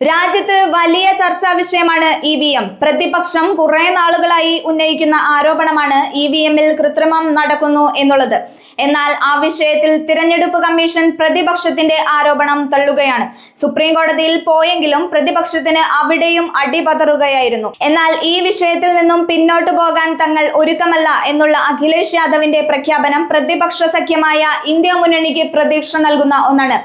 രാജ്യത്ത് വലിയ ചർച്ചാ വിഷയമാണ് ഇ വി എം. പ്രതിപക്ഷം കുറെ നാളുകളായി ഉന്നയിക്കുന്ന ആരോപണമാണ് ഇ വി എമ്മിൽ കൃത്രിമം നടക്കുന്നു എന്നുള്ളത്. എന്നാൽ ആ വിഷയത്തിൽ തിരഞ്ഞെടുപ്പ് കമ്മീഷൻ പ്രതിപക്ഷത്തിന്റെ ആരോപണം തള്ളുകയാണ്. സുപ്രീം കോടതിയിൽ പോയെങ്കിലും പ്രതിപക്ഷത്തിന് അവിടെയും അടിപതറുകയായിരുന്നു. എന്നാൽ ഈ വിഷയത്തിൽ നിന്നും പിന്നോട്ടു പോകാൻ തങ്ങൾ ഒരുക്കമല്ല എന്നുള്ള അഖിലേഷ് യാദവിന്റെ പ്രഖ്യാപനം പ്രതിപക്ഷ സഖ്യമായ ഇന്ത്യ മുന്നണിക്ക് പ്രതീക്ഷ നൽകുന്ന ഒന്നാണ്.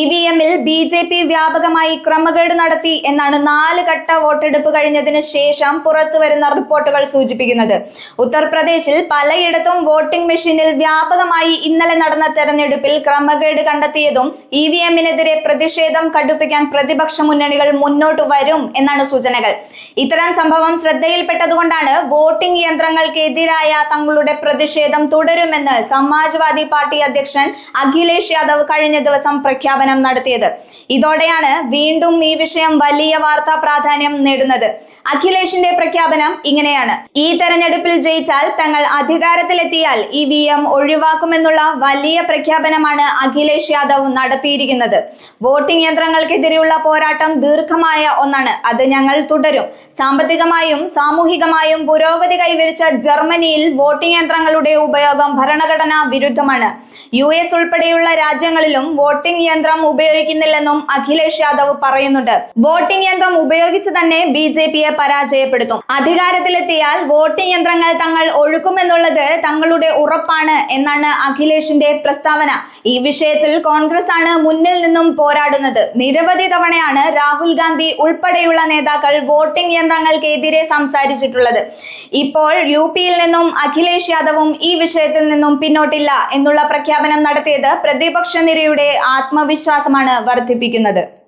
ഇ വി എമ്മിൽ ബി ജെ പി വ്യാപകമായി ക്രമക്കേട് നടത്തി എന്നാണ് നാല് ഘട്ട വോട്ടെടുപ്പ് കഴിഞ്ഞതിന് ശേഷം പുറത്തു വരുന്ന റിപ്പോർട്ടുകൾ സൂചിപ്പിക്കുന്നത്. ഉത്തർപ്രദേശിൽ പലയിടത്തും വോട്ടിംഗ് മെഷീനിൽ വ്യാപകമായി ഇന്നലെ നടന്ന തെരഞ്ഞെടുപ്പിൽ ക്രമക്കേട് കണ്ടെത്തിയതും ഇ വി എമ്മിനെതിരെ പ്രതിഷേധം കടുപ്പിക്കാൻ പ്രതിപക്ഷ മുന്നണികൾ മുന്നോട്ട് വരും എന്നാണ് സൂചനകൾ. ഇത്തരം സംഭവം ശ്രദ്ധയിൽപ്പെട്ടതുകൊണ്ടാണ് വോട്ടിംഗ് യന്ത്രങ്ങൾക്കെതിരായ തങ്ങളുടെ പ്രതിഷേധം തുടരുമെന്ന് സമാജ്വാദി പാർട്ടി അധ്യക്ഷൻ അഖിലേഷ് യാദവ് കഴിഞ്ഞ ദിവസം പ്രഖ്യാപനം നടത്തിയത്. ഇതോടെയാണ് വീണ്ടും ഈ വിഷയം വലിയ വാർത്താ പ്രാധാന്യം നേടുന്നത്. അഖിലേഷിന്റെ പ്രഖ്യാപനം ഇങ്ങനെയാണ്. ഈ തെരഞ്ഞെടുപ്പിൽ ജയിച്ചാൽ തങ്ങൾ അധികാരത്തിലെത്തിയാൽ ഇ വി എം ഒഴിവാക്കുമെന്നുള്ള വലിയ പ്രഖ്യാപനമാണ് അഖിലേഷ് യാദവ് നടത്തിയിരിക്കുന്നത്. വോട്ടിംഗ് യന്ത്രങ്ങൾക്കെതിരെയുള്ള പോരാട്ടം ദീർഘമായ ഒന്നാണ്. അത് ഞങ്ങൾ തുടരും. സാമ്പത്തികമായും സാമൂഹികമായും പുരോഗതി കൈവരിച്ച ജർമ്മനിയിൽ വോട്ടിംഗ് യന്ത്രങ്ങളുടെ ഉപയോഗം ഭരണഘടനാ വിരുദ്ധമാണ്. യു എസ് ഉൾപ്പെടെയുള്ള രാജ്യങ്ങളിലും വോട്ടിംഗ് യന്ത്രം ഉപയോഗിക്കുന്നില്ലെന്നും അഖിലേഷ് യാദവ് പറയുന്നുണ്ട്. വോട്ടിംഗ് യന്ത്രം ഉപയോഗിച്ച് തന്നെ ബി ജെ പിയെ പരാജയപ്പെടുത്തും. അധികാരത്തിലെത്തിയാൽ വോട്ടിംഗ് യന്ത്രങ്ങൾ തങ്ങൾ ഒഴുക്കുമെന്നുള്ളത് തങ്ങളുടെ ഉറപ്പാണ് എന്നാണ് അഖിലേഷിന്റെ പ്രസ്താവന. ഈ വിഷയത്തിൽ കോൺഗ്രസ് ആണ് മുന്നിൽ നിന്നും പോരാടുന്നത്. നിരവധി തവണയാണ് രാഹുൽ ഗാന്ധി ഉൾപ്പെടെയുള്ള നേതാക്കൾ വോട്ടിംഗ് യന്ത്രങ്ങൾക്കെതിരെ സംസാരിച്ചിട്ടുള്ളത്. ഇപ്പോൾ യു പിയിൽ നിന്നും അഖിലേഷ് യാദവും ഈ വിഷയത്തിൽ നിന്നും പിന്നോട്ടില്ല എന്നുള്ള പ്രഖ്യാപനം നടത്തിയത് പ്രതിപക്ഷ നിരയുടെ ആത്മവിശ്വാസമാണ് വർദ്ധിപ്പിക്കുന്നത്.